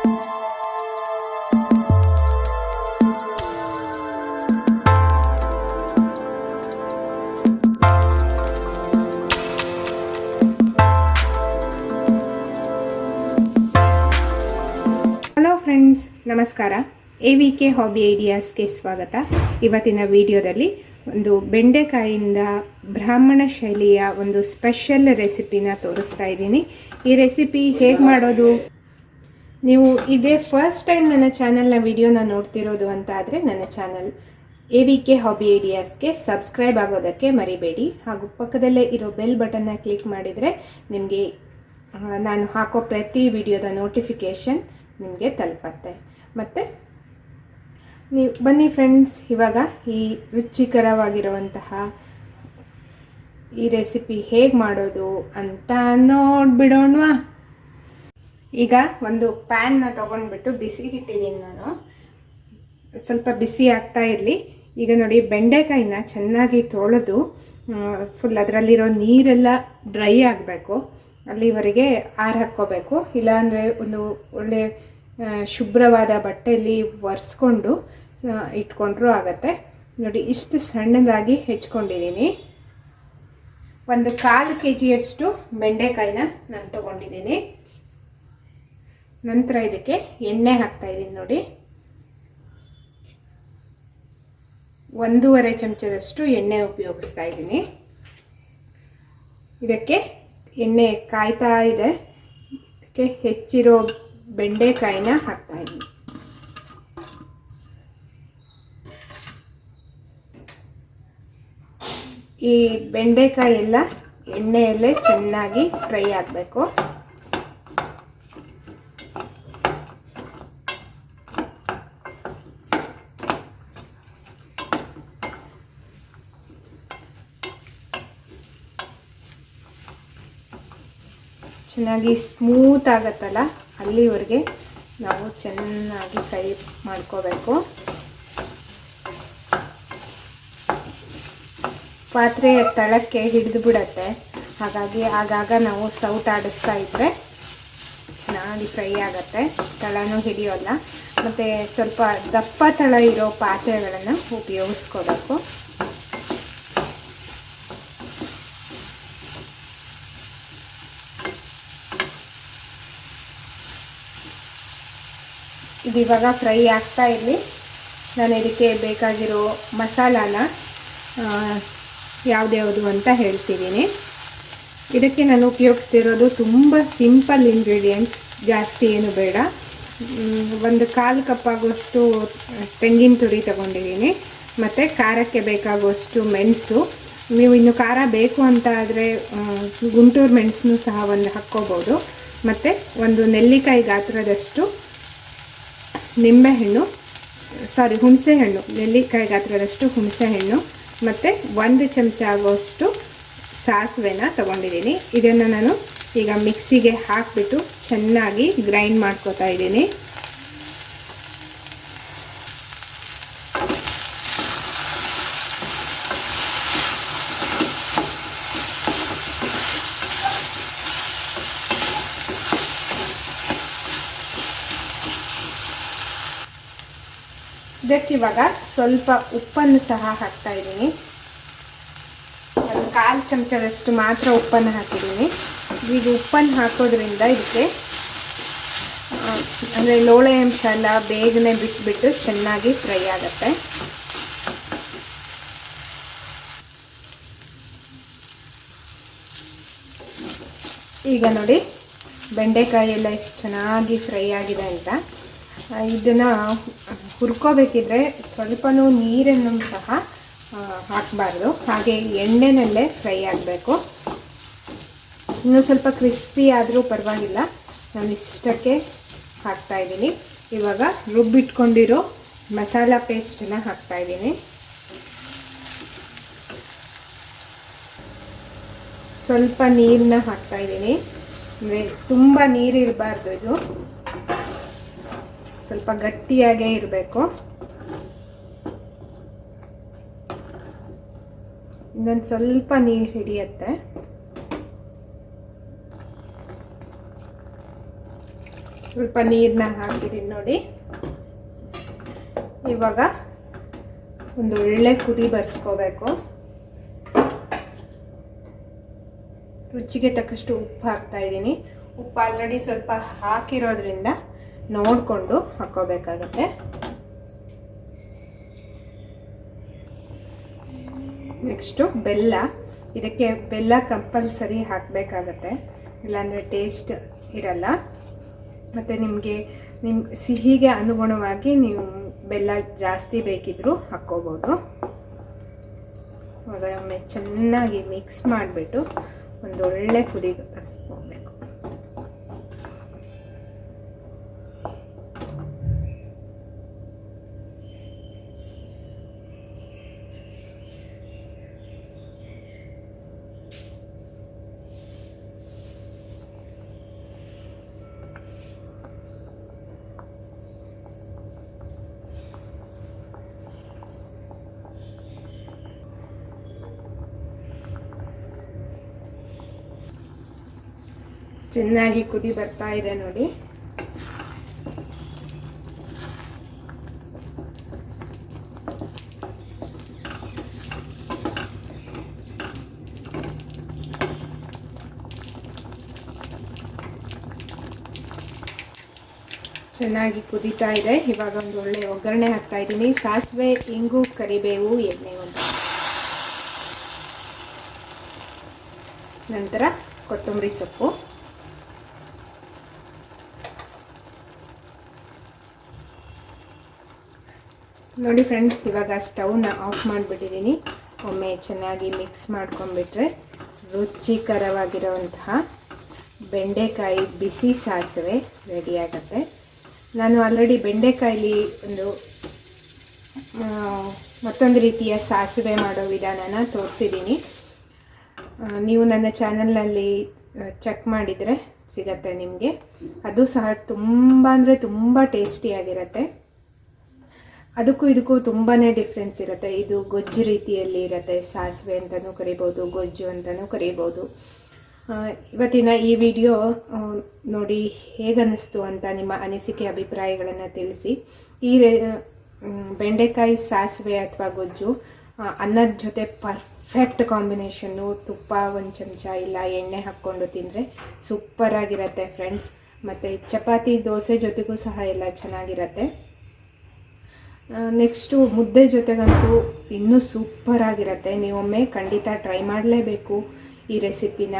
Hello friends ನಮಸ್ಕಾರ. A V K hobby ಐಡಿಯಾಸ್ಗೆ ಸ್ವಾಗತ. ಇವತ್ತಿನ ವಿಡಿಯೋದಲ್ಲಿ ಒಂದು ಬೆಂಡೆಕಾಯಿಯಿಂದ ಬ್ರಾಹ್ಮಣ ಶೈಲಿಯ ಒಂದು ಸ್ಪೆಷಲ್ ರೆಸಿಪಿನ ತೋರಿಸ್ತಾ ಇದ್ದೀನಿ. ಈ ರೆಸಿಪಿ ಹೇಗೆ ಮಾಡೋದು? ನೀವು ಇದೇ ಫಸ್ಟ್ ಟೈಮ್ ನನ್ನ ಚಾನಲ್ನ ವಿಡಿಯೋನ ನೋಡ್ತಿರೋದು ಅಂತ ಆದರೆ ನನ್ನ channel A V K hobby ಐಡಿಯಾಸ್ಗೆ subscribe ಆಗೋದಕ್ಕೆ ಮರಿಬೇಡಿ. ಹಾಗೂ ಪಕ್ಕದಲ್ಲೇ ಇರೋ ಬೆಲ್ ಬಟನ್ನ ಕ್ಲಿಕ್ ಮಾಡಿದರೆ ನಿಮಗೆ ನಾನು ಹಾಕೋ ಪ್ರತಿ ವಿಡಿಯೋದ ನೋಟಿಫಿಕೇಷನ್ ನಿಮಗೆ ತಲುಪತ್ತೆ. ಮತ್ತು, ನೀವು, ಬನ್ನಿ ಫ್ರೆಂಡ್ಸ್ ಇವಾಗ ಈ ರುಚಿಕರವಾಗಿರುವಂತಹ ಈ ರೆಸಿಪಿ ಹೇಗೆ ಮಾಡೋದು ಅಂತ ನೋಡ್ಬಿಡೋಣವಾ? ಈಗ ಒಂದು ಪ್ಯಾನ್ನ ತೊಗೊಂಡ್ಬಿಟ್ಟು ಬಿಸಿಗಿಟ್ಟಿದ್ದೀನಿ ನಾನು. ಸ್ವಲ್ಪ ಬಿಸಿ ಆಗ್ತಾ ಇರಲಿ. ಈಗ ನೋಡಿ ಬೆಂಡೆಕಾಯಿನ ಚೆನ್ನಾಗಿ ತೊಳೆದು ಫುಲ್ ಅದರಲ್ಲಿರೋ ನೀರೆಲ್ಲ ಡ್ರೈ ಆಗಬೇಕು. ಅಲ್ಲಿವರೆಗೆ ಆರು ಹಾಕ್ಕೋಬೇಕು. ಇಲ್ಲಾಂದರೆ ಒಂದು ಒಳ್ಳೆ ಶುಭ್ರವಾದ ಬಟ್ಟೆಯಲ್ಲಿ ಒರೆಸ್ಕೊಂಡು ಇಟ್ಕೊಂಡ್ರೂ ಆಗತ್ತೆ. ನೋಡಿ ಇಷ್ಟು ಸಣ್ಣದಾಗಿ ಹೆಚ್ಕೊಂಡಿದ್ದೀನಿ. ಒಂದು ಕಾಲು ಕೆ ಜಿಯಷ್ಟು ಬೆಂಡೆಕಾಯಿನ ನಾನು ತೊಗೊಂಡಿದ್ದೀನಿ. ನಂತರ ಇದಕ್ಕೆ ಎಣ್ಣೆ ಹಾಕ್ತಾ ಇದ್ದೀನಿ ನೋಡಿ. ಒಂದೂವರೆ ಚಮಚದಷ್ಟು ಎಣ್ಣೆ ಉಪಯೋಗಿಸ್ತಾ ಇದ್ದೀನಿ. ಇದಕ್ಕೆ ಎಣ್ಣೆ ಕಾಯ್ತಾ ಇದೆ. ಇದಕ್ಕೆ ಹೆಚ್ಚಿರೋ ಬೆಂಡೆಕಾಯಿನ ಹಾಕ್ತಾ ಇದ್ದೀನಿ. ಈ ಬೆಂಡೆಕಾಯಿ ಎಲ್ಲ ಎಣ್ಣೆಯಲ್ಲೇ ಚೆನ್ನಾಗಿ ಫ್ರೈ ಆಗಬೇಕು. ಚೆನ್ನಾಗಿ ಸ್ಮೂತ್ ಆಗತ್ತಲ್ಲ, ಅಲ್ಲಿವರೆಗೆ ನಾವು ಚೆನ್ನಾಗಿ ಫ್ರೈ ಮಾಡ್ಕೋಬೇಕು. ಪಾತ್ರೆಯ ತಳಕ್ಕೆ ಹಿಡಿದು ಬಿಡತ್ತೆ. ಹಾಗಾಗಿ ಆಗಾಗ ನಾವು ಸೌಟ್ ಆಡಿಸ್ತಾ ಇದ್ದರೆ ಚೆನ್ನಾಗಿ ಫ್ರೈ ಆಗತ್ತೆ. ತಳನೂ ಹಿಡಿಯೋಲ್ಲ. ಮತ್ತು ಸ್ವಲ್ಪ ದಪ್ಪ ತಳ ಇರೋ ಪಾತ್ರೆಗಳನ್ನು ಉಪಯೋಗಿಸ್ಕೋಬೇಕು. ಇದು ಇವಾಗ ಫ್ರೈ ಆಗ್ತಾ ಇರಲಿ. ನಾನು ಇದಕ್ಕೆ ಬೇಕಾಗಿರೋ ಮಸಾಲಾನ ಯಾವುದ್ಯಾವುದು ಅಂತ ಹೇಳ್ತಿದ್ದೀನಿ. ಇದಕ್ಕೆ ನಾನು ಉಪಯೋಗಿಸ್ತಿರೋದು ತುಂಬ ಸಿಂಪಲ್ ಇಂಗ್ರೀಡಿಯೆಂಟ್ಸ್, ಜಾಸ್ತಿ ಏನು ಬೇಡ. ಒಂದು ಕಾಲು ಕಪ್ ಆಗುವಷ್ಟು ತೆಂಗಿನ ತುರಿ ತಗೊಂಡಿದ್ದೀನಿ. ಮತ್ತು ಖಾರಕ್ಕೆ ಬೇಕಾಗುವಷ್ಟು ಮೆಣಸು. ನೀವು ಇನ್ನು ಖಾರ ಬೇಕು ಅಂತ ಆದರೆ ಗುಂಟೂರು ಮೆಣಸನ್ನು ಸಹ ಒಂದು ಹಾಕ್ಕೋಬೋದು. ಮತ್ತು ಒಂದು ನೆಲ್ಲಿಕಾಯಿ ಗಾತ್ರದಷ್ಟು ನಿಂಬೆಹಣ್ಣು ಸಾರಿ ಹುಣಸೆಹಣ್ಣು ನೆಲ್ಲಿಕಾಯಿ ಗಾತ್ರದಷ್ಟು ಹುಣಸೆಹಣ್ಣು ಮತ್ತು ಒಂದು ಚಮಚ ಆಗುವಷ್ಟು ಸಾಸಿವೆನ ತಗೊಂಡಿದ್ದೀನಿ. ಇದನ್ನು ನಾನು ಈಗ ಮಿಕ್ಸಿಗೆ ಹಾಕಿಬಿಟ್ಟು ಚೆನ್ನಾಗಿ ಗ್ರೈಂಡ್ ಮಾಡ್ಕೋತಾ ಇದ್ದೀನಿ. ಇದಕ್ಕಿವಾಗ ಸ್ವಲ್ಪ ಉಪ್ಪನ್ನು ಸಹ ಹಾಕ್ತಾ ಇದ್ದೀನಿ. ಒಂದು ಕಾಲು ಚಮಚದಷ್ಟು ಮಾತ್ರ ಉಪ್ಪನ್ನು ಹಾಕಿದ್ದೀನಿ. ಈಗ ಉಪ್ಪನ್ನು ಹಾಕೋದ್ರಿಂದ ಇದಕ್ಕೆ ಅಂದರೆ ಲೋಳೆ ಅಂಶ ಎಲ್ಲ ಬೇಗನೆ ಬಿಟ್ಬಿಟ್ಟು ಚೆನ್ನಾಗಿ ಫ್ರೈ ಆಗುತ್ತೆ. ಈಗ ನೋಡಿ, ಬೆಂಡೆಕಾಯಿ ಎಲ್ಲ ಎಷ್ಟು ಚೆನ್ನಾಗಿ ಫ್ರೈ ಆಗಿದೆ ಅಂತ. ಇದನ್ನು ಹುರ್ಕೋಬೇಕಿದ್ರೆ ಸ್ವಲ್ಪನೂ ನೀರನ್ನು ಸಹ ಹಾಕಬಾರ್ದು. ಹಾಗೆ ಎಣ್ಣೆನಲ್ಲೇ ಫ್ರೈ ಆಗಬೇಕು. ಇನ್ನೂ ಸ್ವಲ್ಪ ಕ್ರಿಸ್ಪಿ ಆದರೂ ಪರವಾಗಿಲ್ಲ. ನಾನು ಇಷ್ಟಕ್ಕೆ ಹಾಕ್ತಾ ಇದ್ದೀನಿ. ಇವಾಗ ರುಬ್ಬಿಟ್ಕೊಂಡಿರೋ ಮಸಾಲ ಪೇಸ್ಟನ್ನು ಹಾಕ್ತಾ ಇದ್ದೀನಿ. ಸ್ವಲ್ಪ ನೀರನ್ನ ಹಾಕ್ತಾ ಇದ್ದೀನಿ. ಅಂದರೆ ತುಂಬ ನೀರಿರಬಾರ್ದು ಇದು. ಸ್ವಲ್ಪ ಗಟ್ಟಿಯಾಗೇ ಇರಬೇಕು. ಇನ್ನೊಂದು ಸ್ವಲ್ಪ ನೀರು ಹಿಡಿಯತ್ತೆ. ಸ್ವಲ್ಪ ನೀರನ್ನ ಹಾಕಿದ್ದೀನಿ ನೋಡಿ. ಇವಾಗ ಒಂದು ಒಳ್ಳೆ ಕುದಿ ಬರ್ಸ್ಕೋಬೇಕು. ರುಚಿಗೆ ತಕ್ಕಷ್ಟು ಉಪ್ಪು ಹಾಕ್ತಾ ಇದ್ದೀನಿ ಉಪ್ಪು ಆಲ್ರೆಡಿ ಸ್ವಲ್ಪ ಹಾಕಿರೋದ್ರಿಂದ ನೋಡಿಕೊಂಡು ಹಾಕ್ಕೋಬೇಕಾಗತ್ತೆ ನೆಕ್ಸ್ಟು ಬೆಲ್ಲ. ಇದಕ್ಕೆ ಬೆಲ್ಲ ಕಂಪಲ್ಸರಿ ಹಾಕಬೇಕಾಗತ್ತೆ. ಇಲ್ಲಾಂದರೆ ಟೇಸ್ಟ್ ಇರಲ್ಲ. ಮತ್ತು ನಿಮಗೆ ನಿಮ್ಮ ಸಿಹಿಗೆ ಅನುಗುಣವಾಗಿ ನೀವು ಬೆಲ್ಲ ಜಾಸ್ತಿ ಬೇಕಿದ್ದರೂ ಹಾಕ್ಕೋಬೋದು. ಅದೊಮ್ಮೆ ಒಮ್ಮೆ ಚೆನ್ನಾಗಿ ಮಿಕ್ಸ್ ಮಾಡಿಬಿಟ್ಟು ಒಂದೊಳ್ಳೆ ಕುದಿ ಬರ್ಸ್ಕೊಬೇಕು ಚೆನ್ನಾಗಿ ಕುದಿ ಬರ್ತಾ ಇದೆ ನೋಡಿ. ಚೆನ್ನಾಗಿ ಕುದೀತಾ ಇದೆ. ಇವಾಗ ಒಂದು ಒಳ್ಳೆ ಒಗ್ಗರಣೆ ಹಾಕ್ತಾ ಇದ್ದೀನಿ. ಸಾಸಿವೆ, ಇಂಗು, ಕರಿಬೇವು, ಎಣ್ಣೆ ಒಂದು. ನಂತರ ಕೊತ್ತಂಬರಿ ಸೊಪ್ಪು. ನೋಡಿ ಫ್ರೆಂಡ್ಸ್ ಇವಾಗ ಸ್ಟವ್ನ ಆಫ್ ಮಾಡಿಬಿಟ್ಟಿದ್ದೀನಿ ಒಮ್ಮೆ ಚೆನ್ನಾಗಿ ಮಿಕ್ಸ್ ಮಾಡ್ಕೊಂಡ್ಬಿಟ್ರೆ ರುಚಿಕರವಾಗಿರುವಂತಹ ಬೆಂಡೆಕಾಯಿ ಬಿಸಿ ಸಾಸಿವೆ ರೆಡಿ ಆಗುತ್ತೆ. ನಾನು ಆಲ್ರೆಡಿ ಬೆಂಡೆಕಾಯಲ್ಲಿ ಒಂದು ಮತ್ತೊಂದು ರೀತಿಯ ಸಾಸಿವೆ ಮಾಡೋ ವಿಧಾನನ ತೋರಿಸಿದ್ದೀನಿ ನೀವು ನನ್ನ ಚಾನಲ್ನಲ್ಲಿ ಚೆಕ್ ಮಾಡಿದರೆ ಸಿಗತ್ತೆ ನಿಮಗೆ. ಅದು ಸಹ ತುಂಬ ಅಂದರೆ ತುಂಬ ಟೇಸ್ಟಿಯಾಗಿರುತ್ತೆ ಅದಕ್ಕೂ ಇದಕ್ಕೂ ತುಂಬಾ ಡಿಫ್ರೆನ್ಸ್ ಇರುತ್ತೆ. ಇದು ಗೊಜ್ಜು ರೀತಿಯಲ್ಲಿ ಇರುತ್ತೆ. ಸಾಸಿವೆ ಅಂತಲೂ ಕರಿಬೋದು, ಗೊಜ್ಜು ಅಂತಲೂ ಕರಿಬೋದು. ಇವತ್ತಿನ ಈ ವಿಡಿಯೋ ನೋಡಿ ಹೇಗನ್ನಿಸ್ತು ಅಂತ ನಿಮ್ಮ ಅನಿಸಿಕೆ ಅಭಿಪ್ರಾಯಗಳನ್ನು ತಿಳಿಸಿ. ಈ ಬೆಂಡೆಕಾಯಿ ಸಾಸಿವೆ ಅಥವಾ ಗೊಜ್ಜು ಅನ್ನದ ಜೊತೆ ಪರ್ಫೆಕ್ಟ್ ಕಾಂಬಿನೇಷನ್ನು ತುಪ್ಪ ಒಂದು ಚಮಚ ಇಲ್ಲ, ಎಣ್ಣೆ ಹಾಕ್ಕೊಂಡು ತಿಂದರೆ ಸೂಪರಾಗಿರುತ್ತೆ ಫ್ರೆಂಡ್ಸ್ ಮತ್ತು ಚಪಾತಿ, ದೋಸೆ ಜೊತೆಗೂ ಸಹ ಎಲ್ಲ ಚೆನ್ನಾಗಿರುತ್ತೆ. ನೆಕ್ಸ್ಟು ಮುದ್ದೆ ಜೊತೆಗಂತೂ ಇನ್ನೂ ಸೂಪರ್ ಆಗಿರುತ್ತೆ. ನೀವೊಮ್ಮೆ ಖಂಡಿತ ಟ್ರೈ ಮಾಡಲೇಬೇಕು ಈ ರೆಸಿಪಿನ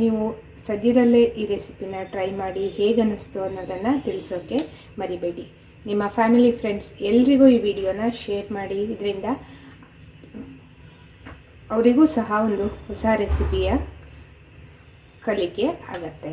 ನೀವು ಸದ್ಯದಲ್ಲೇ ಈ ರೆಸಿಪಿನ ಟ್ರೈ ಮಾಡಿ ಹೇಗೆ ಅನ್ನಿಸ್ತು ಅನ್ನೋದನ್ನು ತಿಳಿಸೋಕ್ಕೆ ಮರಿಬೇಡಿ. ನಿಮ್ಮ ಫ್ಯಾಮಿಲಿ ಫ್ರೆಂಡ್ಸ್ ಎಲ್ರಿಗೂ ಈ ವಿಡಿಯೋನ ಶೇರ್ ಮಾಡಿ. ಇದರಿಂದ ಅವರಿಗೂ ಸಹ ಒಂದು ಹೊಸ ರೆಸಿಪಿಯ ಕಲಿಕೆ ಆಗತ್ತೆ.